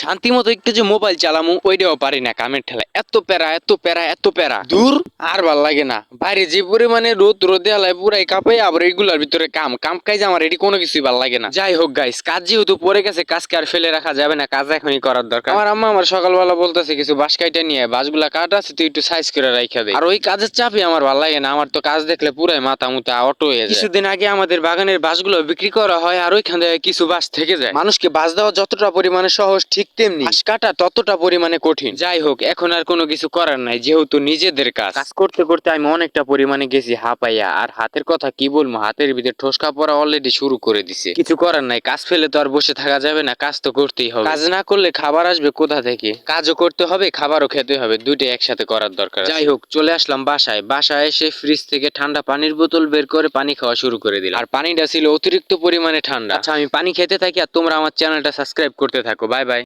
শান্তি মতো একটু যে মোবাইল চালামু ওইটাও পারি না কামের ঠেলা এত প্যারা এত প্যারা এত প্যারা। দূর? আর ভালো লাগে না। বাইরে যে পরিমাণে রোদ রোদে আলায় পুরাই কাঁপাই আবার এইগুলার ভিতরে কাম। কাম কাজ আমার এটি কোনো কিছুই ভালো লাগে না। যাই হোক গাইস কাজ যেহেতু পড়ে গেছে কাজকে আর ফেলে রাখা যাবে না। কাজ এখনই করার দরকার। আমার আম্মা আমার সকালবেলা বলতেছে কিছু বাঁশ কাইটা নিয়ে বাঁশগুলা কাটা আছে তুই একটু সাইজ করে রাখা দে। আর ওই কাজের চাপই আমার ভালো লাগে না। আমার তো কাজ দেখলে পুরাই মাথা মুতা অটো হয়ে যায়। কিছুদিন আগে আমাদের বাগানের বাঁশগুলো বিক্রি করা হয় আর ওইখান থেকে কিছু বাঁশ থেকে যায়। মানুষকে বাঁশ দেওয়া যতটা পরিমাণে সহজ ঠিক তেমনি। বাঁশ কাটা ততটা পরিমাণে কঠিন। যাই হোক এখন আর কোনো কিছু করার নাই যেহেতু নিজেদের কাজ। কাজ করতে করতে আমি অনেকটা পরিমাণে গেছি হাঁপাইয়া আর হাতের কথা কি বলব হাতের ভিতরে ঠোসকা পড়া অলরেডি শুরু করে দিছে। কিছু করার নাই কাজ ফেলে তো আর বসে থাকা যাবে না কাজ তো করতেই হবে। কাজ না করলে খাবার আসবে কোথা থেকে? কাজও করতে হবে খাবারও খেতে হবে দুইটাই একসাথে করার দরকার যাই হোক চলে আসলাম বাসায়। বাসায় এসে ফ্রিজ থেকে ঠান্ডা পানির বোতল বের করে পানি খাওয়া শুরু করে দিলাম। আর পানিটা ছিল অতিরিক্ত পরিমাণে ঠান্ডা। আচ্ছা আমি পানি খেতে থাকি আর তোমরা আমার চ্যানেলটা সাবস্ক্রাইব করতে থাকো। Bye bye.